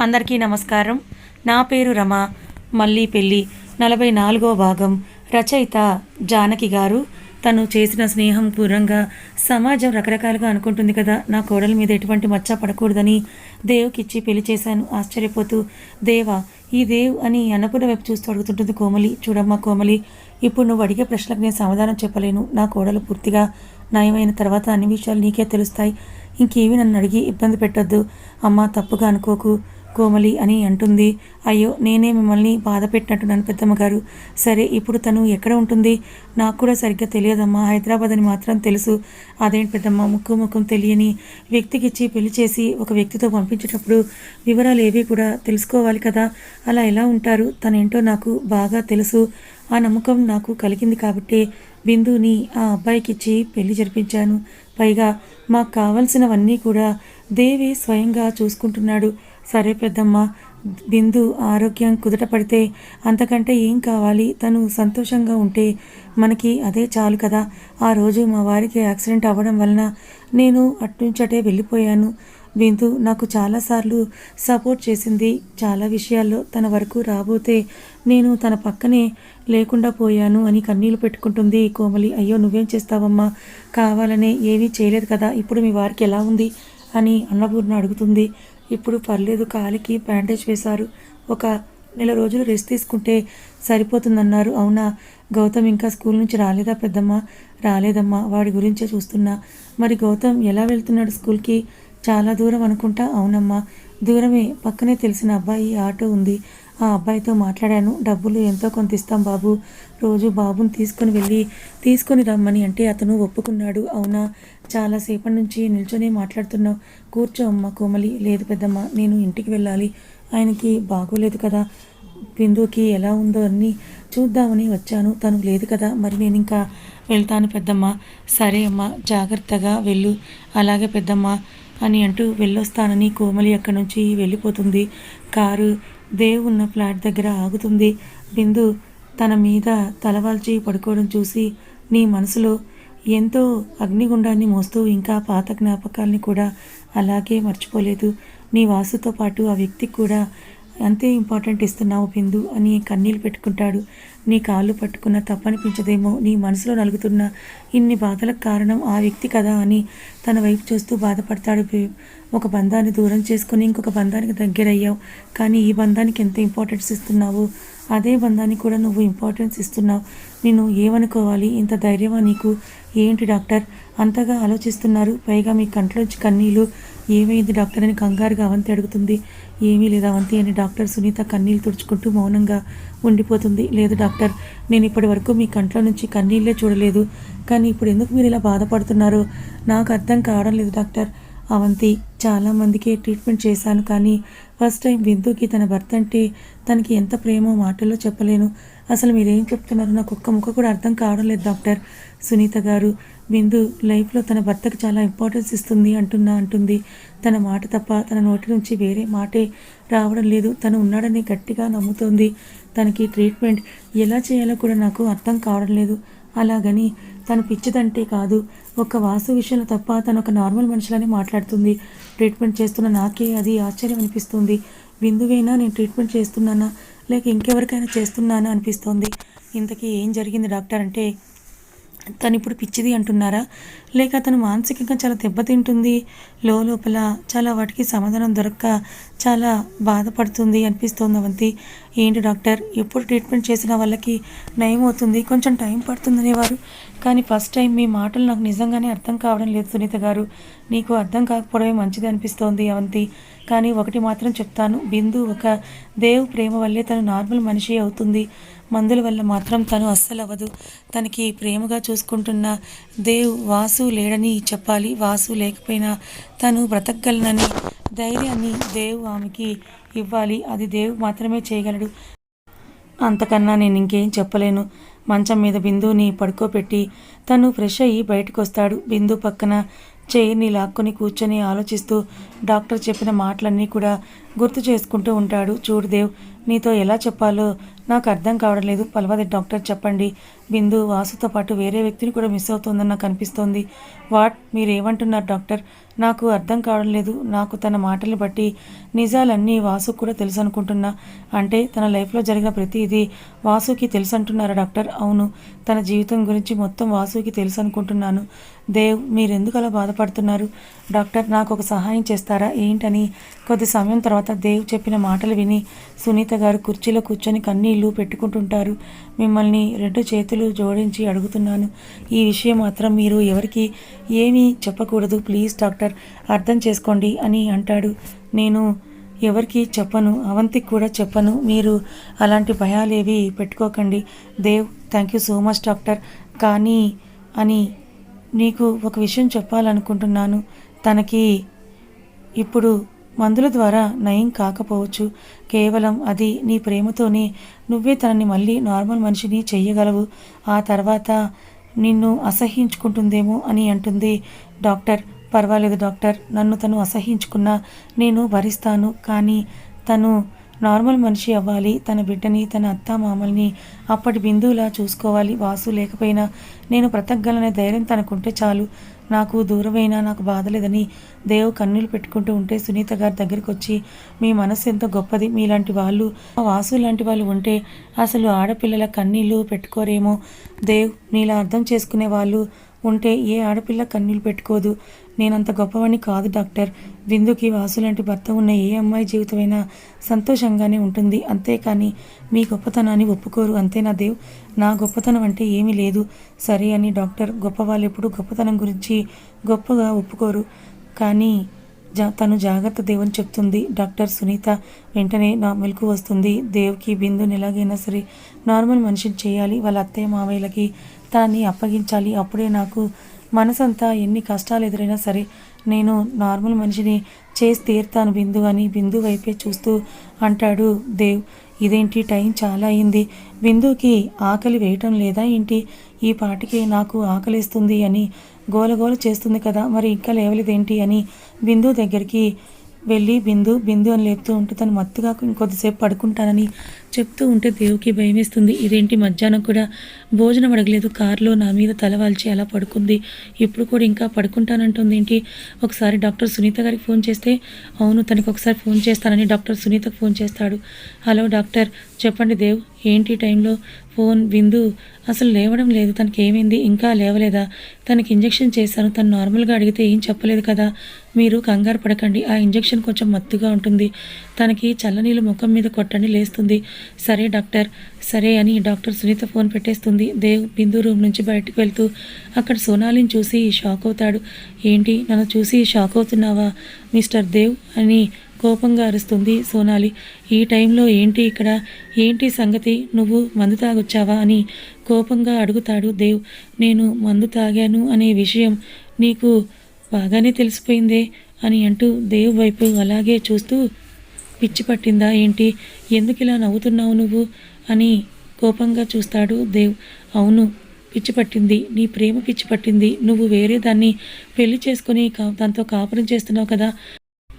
అందరికీ నమస్కారం. నా పేరు రమ. మళ్ళీ పెళ్ళి నలభై నాలుగో భాగం. రచయిత జానకి గారు. తను చేసిన స్నేహం పూర్వంగా సమాజం రకరకాలుగా అనుకుంటుంది కదా. నా కోడల మీద ఎటువంటి మచ్చ పడకూడదని దేవుకిచ్చి పెళ్ళి చేశాను. ఆశ్చర్యపోతూ దేవా ఈ దేవ్ అని అన్నపూర్ణ వైపు చూస్తూ అడుగుతుంటుంది కోమలి. చూడమ్మా కోమలి ఇప్పుడు నువ్వు అడిగే ప్రశ్నలకు నేను సమాధానం చెప్పలేను. నా కోడలు పూర్తిగా నయమైన తర్వాత అన్ని విషయాలు నీకే తెలుస్తాయి. ఇంకేవి నన్ను అడిగి ఇబ్బంది పెట్టొద్దు. అమ్మా తప్పుగా అనుకోకు. కోమలి అని అంటుంది. అయ్యో నేనే మిమ్మల్ని బాధ పెట్టినట్టున్నాను పెద్దమ్మ గారు. సరే ఇప్పుడు తను ఎక్కడ ఉంటుంది? నాకు కూడా సరిగ్గా తెలియదమ్మా. హైదరాబాద్ అని మాత్రం తెలుసు. అదేంటి పెద్దమ్మ ముక్కు ముఖం తెలియని వ్యక్తికి ఇచ్చి పెళ్ళి చేసి ఒక వ్యక్తితో పంపించేటప్పుడు వివరాలు ఏవి కూడా తెలుసుకోవాలి కదా? అలా ఎలా ఉంటారు? తనేంటో నాకు బాగా తెలుసు. ఆ నమ్మకం నాకు కలిగింది కాబట్టి బిందుని ఆ అబ్బాయికి ఇచ్చి పెళ్ళి జరిపించాను. పైగా మాకు కావలసినవన్నీ కూడా దేవి స్వయంగా చూసుకుంటున్నాడు. సరే పెద్దమ్మ బిందు ఆరోగ్యం కుదుట పడితే అంతకంటే ఏం కావాలి? తను సంతోషంగా ఉంటే మనకి అదే చాలు కదా. ఆ రోజు మా వారికి యాక్సిడెంట్ అవ్వడం వలన నేను అట్నుంచటే వెళ్ళిపోయాను. బిందు నాకు చాలాసార్లు సపోర్ట్ చేసింది. చాలా విషయాల్లో తన వరకు రాబోతే నేను తన పక్కనే లేకుండా పోయాను అని కన్నీళ్ళు పెట్టుకుంటుంది కోమలి. అయ్యో నువ్వేం చేస్తావమ్మా? కావాలనే ఏమీ చేయలేదు కదా. ఇప్పుడు మీ వారికి ఎలా ఉంది? అని అన్నపూర్ణ అడుగుతుంది. ఇప్పుడు పర్లేదు కాలికి బ్యాండేజ్ వేశారు. ఒక నెల రోజులు రెస్ట్ తీసుకుంటే సరిపోతుందన్నారు. అవునా? గౌతమ్ ఇంకా స్కూల్ నుంచి రాలేదా పెద్దమ్మ? రాలేదమ్మా వాడి గురించే చూస్తున్నా. మరి గౌతమ్ ఎలా వెళ్తున్నాడు స్కూల్కి? చాలా దూరం అనుకుంటా? అవునమ్మా. దూరమే పక్కనే తెలిసిన అబ్బాయి ఆటో ఉంది. ఆ అబ్బాయితో మాట్లాడాను. డబ్బులు ఎంతో కొంత ఇస్తాం బాబు. రోజు బాబుని తీసుకొని వెళ్ళి తీసుకొని రమ్మని అంటే అతను ఒప్పుకున్నాడు. అవునా? చాలాసేపటి నుంచి నిల్చొని మాట్లాడుతున్నావు. కూర్చో అమ్మ కోమలి. లేదు పెద్దమ్మ నేను ఇంటికి వెళ్ళాలి. ఆయనకి బాగోలేదు కదా. బిందుకి ఎలా ఉందో అని చూద్దామని వచ్చాను. తను లేదు కదా. మరి నేను ఇంకా వెళ్తాను పెద్దమ్మ. సరే అమ్మ జాగ్రత్తగా వెళ్ళు. అలాగే పెద్దమ్మ అని అంటూ వెళ్ళొస్తానని కోమలి అక్కడి నుంచి వెళ్ళిపోతుంది. కారు దేవ్ ఉన్న ఫ్లాట్ దగ్గర ఆగుతుంది. బిందు తన మీద తలవాల్చి పడుకోవడం చూసి నీ మనసులో ఎంతో అగ్నిగుండాన్ని మోస్తూ ఇంకా పాత జ్ఞాపకాల్ని కూడా అలాగే మర్చిపోలేదు. నీ వాసుతో పాటు ఆ వ్యక్తికి కూడా అంతే ఇంపార్టెంట్ ఇస్తున్నావు బిందు అని కన్నీళ్ళు పెట్టుకుంటాడు. నీ కాళ్ళు పట్టుకున్న తప్పనిపించదేమో నీ మనసులో నలుగుతున్న ఇన్ని బాధలకు కారణం ఆ వ్యక్తి కదా అని తన వైపు చూస్తూ బాధపడతాడు ఒక బంధాన్ని దూరం చేసుకుని ఇంకొక బంధానికి దగ్గరయ్యావు. కానీ ఈ బంధానికి ఎంత ఇంపార్టెన్స్ ఇస్తున్నావు? అదే బంధానికి కూడా నువ్వు ఇంపార్టెన్స్ ఇస్తున్నావు. నేను ఏమనుకోవాలి? ఇంత ధైర్యమా నీకు? ఏంటి డాక్టర్? అంతగా ఆలోచిస్తున్నారు. పైగా మీ కంట్లోంచి కన్నీళ్ళు. ఏమైంది డాక్టర్ అని కంగారుగా అవంతి అడుగుతుంది. ఏమీ లేదు అవంతి అని డాక్టర్ సునీత కన్నీళ్ళు తుడుచుకుంటూ మౌనంగా ఉండిపోతుంది. లేదు డాక్టర్ నేను ఇప్పటి వరకు మీ కంట్లో నుంచి కన్నీళ్ళే చూడలేదు. కానీ ఇప్పుడు ఎందుకు మీరు ఇలా బాధపడుతున్నారో? నాకు అర్థం కావడం లేదు డాక్టర్. అవంతి చాలామందికి ట్రీట్మెంట్ చేశాను కానీ ఫస్ట్ టైం బిందుకి తన భర్త అంటే తనకి ఎంత ప్రేమో మాటల్లో చెప్పలేను. అసలు మీరేం చెప్తున్నారో? నాకు ఒక్క ముక్క కూడా అర్థం కావడం లేదు డాక్టర్. సునీత గారు బిందు లైఫ్లో తన భర్తకు చాలా ఇంపార్టెన్స్ ఇస్తుంది అంటున్నా అంటుంది. తన మాట తప్ప తన నోటి నుంచి వేరే మాటే రావడం లేదు. తను ఉన్నాడని గట్టిగా నమ్ముతోంది. తనకి ట్రీట్మెంట్ ఎలా చేయాలో కూడా నాకు అర్థం కావడం లేదు. అలాగని తను పిచ్చిదంటే కాదు. ఒక వాసు విషయంలో తప్ప తను ఒక నార్మల్ మనుషులని మాట్లాడుతుంది. ట్రీట్మెంట్ చేస్తున్న నాకే అది ఆశ్చర్యం అనిపిస్తుంది. బిందువేనా నేను ట్రీట్మెంట్ చేస్తున్నానా? లేక ఇంకెవరికైనా చేస్తున్నానా అనిపిస్తోంది. ఇంతకీ ఏం జరిగింది డాక్టర్ అంటే తను ఇప్పుడు పిచ్చిది అంటున్నారా? లేక తను మానసికంగా చాలా దెబ్బతింటుంది. లోపల చాలా వాటికి సమాధానం దొరక్క చాలా బాధపడుతుంది అనిపిస్తోంది అవంతి. ఏంటి డాక్టర్? ఎప్పుడు ట్రీట్మెంట్ చేసిన వాళ్ళకి నయం అవుతుంది. కొంచెం టైం పడుతుందనేవారు కానీ ఫస్ట్ టైం మీ మాటలు నాకు నిజంగానే అర్థం కావడం లేదు సునీత గారు. నీకు అర్థం కాకపోవడమే మంచిది అనిపిస్తోంది అవంతి. కానీ ఒకటి మాత్రం చెప్తాను. బిందు ఒక దేవ్ ప్రేమ వల్లే తను నార్మల్ మనిషి అవుతుంది. మందుల వల్ల మాత్రం తను అస్సలు అవ్వదు తనకి ప్రేమగా చూసుకుంటున్న దేవ్ వాసు లేడని చెప్పాలి. వాసు లేకపోయినా తను బ్రతకగలనని ధైర్యాన్ని దేవ్ ఆమెకి ఇవ్వాలి. అది దేవ్ మాత్రమే చేయగలడు. అంతకన్నా నేను ఇంకేం చెప్పలేను. మంచం మీద బిందుని పడుకోబెట్టి తను ఫ్రెష్ అయ్యి బయటకు వస్తాడు బిందు పక్కన చైర్ని లాక్కొని కూర్చొని ఆలోచిస్తూ డాక్టర్ చెప్పిన మాటలన్నీ కూడా గుర్తు చేసుకుంటూ ఉంటాడు. చూడు దేవ్ నీతో ఎలా చెప్పాలో నాకు అర్థం కావడం లేదు పలవది డాక్టర్ చెప్పండి. బిందు వాసుతో పాటు వేరే వ్యక్తిని కూడా మిస్ అవుతోందని నాకు అనిపిస్తోంది. వాట్ మీరేమంటున్నారు డాక్టర్? నాకు అర్థం కావడం లేదు. నాకు తన మాటలు బట్టి నిజాలన్నీ వాసుకు కూడా తెలుసు అనుకుంటున్నా అంటే తన లైఫ్లో జరిగిన ప్రతిదీ వాసుకి తెలుసు అంటున్నారా డాక్టర్? అవును. తన జీవితం గురించి మొత్తం వాసుకి తెలుసు అనుకుంటున్నాను దేవ్ మీరెందుకు అలా బాధపడుతున్నారు? డాక్టర్ నాకు ఒక సహాయం చేస్తారా? ఏంటని? కొద్ది సమయం తర్వాత దేవ్ చెప్పిన మాటలు విని సునీత గారు కుర్చీలో కూర్చొని కన్నీళ్ళు పెట్టుకుంటుంటారు. మిమ్మల్ని రెండు చేతులు జోడించి అడుగుతున్నాను. ఈ విషయం మాత్రం మీరు ఎవరికి ఏమీ చెప్పకూడదు. ప్లీజ్ డాక్టర్ అర్థం చేసుకోండి అని అంటాడు. నేను ఎవరికి చెప్పను అవంతికి కూడా చెప్పను. మీరు అలాంటి భయాలేవి పెట్టుకోకండి. Dev thank you so much doctor. కానీ అని నీకు ఒక విషయం చెప్పాలనుకుంటున్నాను. తనకి ఇప్పుడు మందుల ద్వారా నయం కాకపోవచ్చు. కేవలం అది నీ ప్రేమతోనే. నువ్వే తనని మళ్ళీ నార్మల్ మనిషిని చెయ్యగలవు. ఆ తర్వాత నిన్ను అసహ్యించుకుంటుందేమో అని అంటుంది డాక్టర్. పర్వాలేదు డాక్టర్. నన్ను తను అసహించుకున్నా నేను భరిస్తాను. కానీ తను నార్మల్ మనిషి అవ్వాలి. తన బిడ్డని తన అత్త మామల్ని అప్పటి బిందువులా చూసుకోవాలి. వాసు లేకపోయినా నేను బ్రతకగలనే ధైర్యం తనకుంటే చాలు. నాకు దూరమైనా నాకు బాధ లేదని దేవు కన్నీళ్ళు పెట్టుకుంటూ ఉంటే సునీత గారి దగ్గరికి వచ్చి మీ మనసు ఎంతో గొప్పది. మీలాంటి వాళ్ళు వాసు లాంటి వాళ్ళు ఉంటే అసలు ఆడపిల్లల కన్నీళ్ళు పెట్టుకోరేమో. దేవ్ నీలా అర్థం చేసుకునే వాళ్ళు ఉంటే ఏ ఆడపిల్ల కన్నీళ్ళు పెట్టుకోదు. నేనంత గొప్పవాణ్ణి కాదు డాక్టర్. విందుకి వాసు లాంటి భర్త ఉన్న ఏ అమ్మాయి జీవితమైనా సంతోషంగానే ఉంటుంది. అంతేకాని మీ గొప్పతనాన్ని ఒప్పుకోరు. అంతేనా దేవ్. నా గొప్పతనం అంటే ఏమీ లేదు. సరే అని డాక్టర్. గొప్పవాళ్ళు ఎప్పుడు గొప్పతనం గురించి గొప్పగా ఒప్పుకోరు. కానీ జా తను జాగ్రత్త దేవుని చెప్తుంది. డాక్టర్ సునీత వెంటనే నా మెలకు వస్తుంది. దేవ్కి బిందుని ఎలాగైనా సరే నార్మల్ మనిషిని చేయాలి. వాళ్ళ అత్తయ్య మావయ్యలకి దాన్ని అప్పగించాలి. అప్పుడే నాకు మనసంతా ఎన్ని కష్టాలు ఎదురైనా సరే నేను నార్మల్ మనిషిని చేసి తీరుతాను బిందు అని బిందు వైపే చూస్తూ అంటాడు దేవ్. ఇదేంటి? టైం చాలా అయింది. బిందుకి ఆకలి వేయటం లేదా ఏంటి? ఈ పాటికి నాకు ఆకలిస్తుంది అని గోలగోల చేస్తుంది కదా మరి ఇంకా లేవలేదేంటి అని బిందు దగ్గరికి వెళ్ళి బిందు బిందు అని లేపుతూ ఉంటే తను మత్తుగా ఇంకొద్దిసేపు పడుకుంటానని చెప్తూ ఉంటే దేవుకి భయమేస్తుంది. ఇదేంటి? మధ్యాహ్నం కూడా భోజనం అడగలేదు. కారులో నా మీద తల వాల్చి అలా పడుకుంది. ఇప్పుడు కూడా ఇంకా పడుకుంటానంటుంది ఏంటి? ఒకసారి డాక్టర్ సునీత గారికి ఫోన్ చేస్తే అవును తనకు ఒకసారి ఫోన్ చేస్తానని డాక్టర్ సునీతకు ఫోన్ చేస్తాడు. హలో డాక్టర్ చెప్పండి దేవ్ ఏంటి టైంలో? ఫోన్ విందు అసలు లేవడం లేదు. తనకి ఏమైంది? ఇంకా లేవలేదా? తనకి ఇంజెక్షన్ చేశాను. తను నార్మల్గా అడిగితే ఏం చెప్పలేదు కదా? మీరు కంగారు పడకండి. ఆ ఇంజెక్షన్ కొంచెం మత్తుగా ఉంటుంది. తనకి చల్లనీళ్ళు ముఖం మీద కొట్టండి లేస్తుంది. సరే డాక్టర్ సరే అని డాక్టర్ సునీత ఫోన్ పెట్టేస్తుంది. దేవ్ బిందు రూమ్ నుంచి బయటకు వెళ్తూ అక్కడ సోనాలిని చూసి షాక్ అవుతాడు. ఏంటి నన్ను చూసి షాక్ అవుతున్నావా? మిస్టర్ దేవ్ అని కోపంగా అరుస్తుంది సోనాలి. ఈ టైంలో ఏంటి ఇక్కడ? ఏంటి సంగతి? నువ్వు మందు తాగొచ్చావా అని కోపంగా అడుగుతాడు దేవ్. నేను మందు తాగాను అనే విషయం నీకు బాగానే తెలిసిపోయిందే అని అంటూ దేవ్ వైపు అలాగే చూస్తూ పిచ్చి పట్టిందా ఏంటి? ఎందుకు ఇలా నవ్వుతున్నావు నువ్వు? అని కోపంగా చూస్తాడు దేవ్. అవును పిచ్చి పట్టింది. నీ ప్రేమ పిచ్చి పట్టింది. నువ్వు వేరే దాన్ని పెళ్ళి చేసుకుని కా- దాంతో కాపురం చేస్తున్నావు కదా.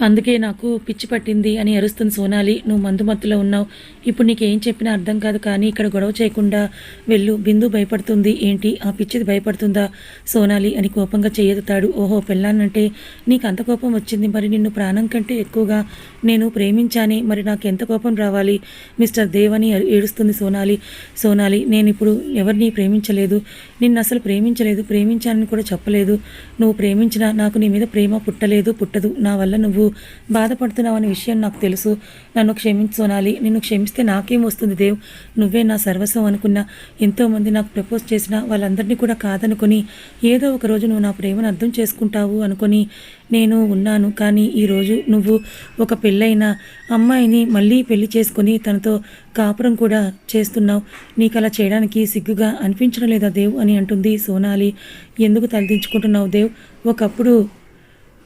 అందుకే నాకు పిచ్చి పట్టింది అని అరుస్తుంది సోనాలి. నువ్వు మందు మత్తులో ఉన్నావు. ఇప్పుడు నీకేం చెప్పినా అర్థం కాదు కానీ ఇక్కడ గొడవ చేయకుండా వెళ్ళు. బిందు భయపడుతుంది. ఏంటి? ఆ పిచ్చిది భయపడుతుందా? సోనాలి అని కోపంగా చేయదుతాడు ఓహో పెళ్ళానంటే నీకు అంత కోపం వచ్చింది. మరి నిన్ను ప్రాణం కంటే ఎక్కువగా నేను ప్రేమించానే. మరి నాకు ఎంత కోపం రావాలి? మిస్టర్ దేవ్ అని ఏడుస్తుంది సోనాలి. సోనాలి నేను ఇప్పుడు ఎవరిని ప్రేమించలేదు. నిన్ను అసలు ప్రేమించలేదు. ప్రేమించానని కూడా చెప్పలేదు. నువ్వు ప్రేమించినా నాకు నీ మీద ప్రేమ పుట్టలేదు పుట్టదు. నా వల్ల నువ్వు బాధపడుతున్నావు అనే విషయం నాకు తెలుసు. నన్ను క్షమించు సోనాలి నిన్ను క్షమిస్తే నాకేం వస్తుంది దేవ్? నువ్వే నా సర్వస్వం అనుకున్నా ఎంతోమంది నాకు ప్రపోజ్ చేసిన వాళ్ళందరినీ కూడా కాదనుకొని ఏదో ఒక రోజు నువ్వు నా ప్రేమను అర్థం చేసుకుంటావు అనుకొని నేను ఉన్నాను. కానీ ఈరోజు నువ్వు ఒక పెళ్ళైన అమ్మాయిని మళ్ళీ పెళ్ళి చేసుకొని తనతో కాపురం కూడా చేస్తున్నావు. నీకు అలా చేయడానికి సిగ్గుగా అనిపించడం లేదా దేవ్ అని అంటుంది సోనాలి. ఎందుకు తలదించుకుంటున్నావు దేవ్? ఒకప్పుడు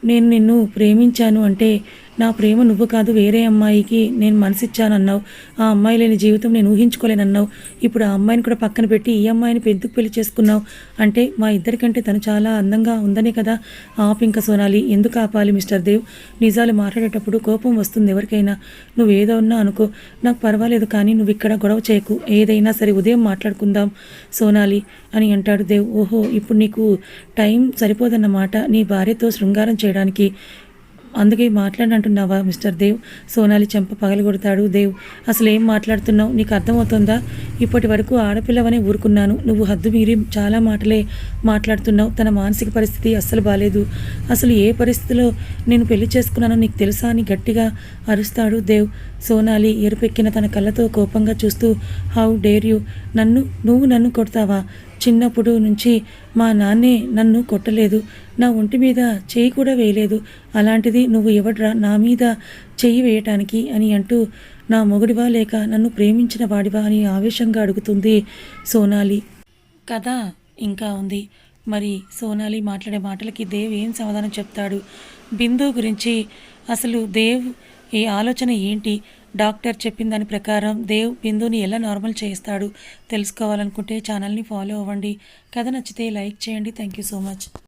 నేను నిన్ను ప్రేమించాను అంటే నా ప్రేమ నువ్వు కాదు వేరే అమ్మాయికి నేను మనసిచ్చానన్నావు. ఆ అమ్మాయి లేని జీవితం నేను ఊహించుకోలేనన్నావు. ఇప్పుడు ఆ అమ్మాయిని కూడా పక్కన పెట్టి ఈ అమ్మాయిని ఎందుకు పెళ్ళి చేసుకున్నావు? అంటే మా ఇద్దరికంటే తను చాలా అందంగా ఉందనే కదా? ఆపింక ఇంకా సోనాలి ఎందుకు ఆపాలి మిస్టర్ దేవ్? నిజాలు మాట్లాడేటప్పుడు కోపం వస్తుంది ఎవరికైనా. నువ్వు ఏదో ఉన్నా అనుకో నాకు పర్వాలేదు కానీ నువ్వు ఇక్కడ గొడవ చేయకు. ఏదైనా సరే ఉదయం మాట్లాడుకుందాం సోనాలి అని అంటాడు దేవ్. ఓహో ఇప్పుడు నీకు టైం సరిపోదన్నమాట. నీ భార్యతో శృంగారం చేయడానికి. అందుకే మాట్లాడంటున్నావా మిస్టర్ దేవ్? సోనాలి చెంప పగలగొడతాడు. దేవ్ అసలు ఏం మాట్లాడుతున్నావు? నీకు అర్థమవుతుందా? ఇప్పటి వరకు ఆడపిల్లవనే ఊరుకున్నాను. నువ్వు హద్దు మీరి చాలా మాటలే మాట్లాడుతున్నావు. తన మానసిక పరిస్థితి అస్సలు బాలేదు. అసలు ఏ పరిస్థితిలో నేను పెళ్ళి చేసుకున్నానో నీకు తెలుసా అని గట్టిగా అరుస్తాడు దేవ్. సోనాలి ఎరుపెక్కిన తన కళ్ళతో కోపంగా చూస్తూ హౌ డేర్ యూ? నన్ను నువ్వు నన్ను కొడతావా? చిన్నప్పుడు నుంచి మా నాన్నే నన్ను కొట్టలేదు. నా ఒంటి మీద చేయి కూడా వేయలేదు. అలాంటిది నువ్వు ఎవడ్రా నా మీద చెయ్యి వేయటానికి అని అంటూ నా మొగుడివా లేక నన్ను ప్రేమించిన వాడివా అని ఆవేశంగా అడుగుతుంది సోనాలి. కథ ఇంకా ఉంది. మరి సోనాలి మాట్లాడే మాటలకి దేవ్ ఏం సమాధానం చెప్తాడు? బిందు గురించి అసలు దేవ్ ఈ ఆలోచన ఏంటి? డాక్టర్ చెప్పిన దాని ప్రకారం దేవ్ బిందుని ఎలా నార్మల్ చేస్తాడు తెలుసుకోవాలనుకుంటే ఛానల్ని ఫాలో అవ్వండి. కథ నచ్చితే లైక్ చేయండి. Thank you so much.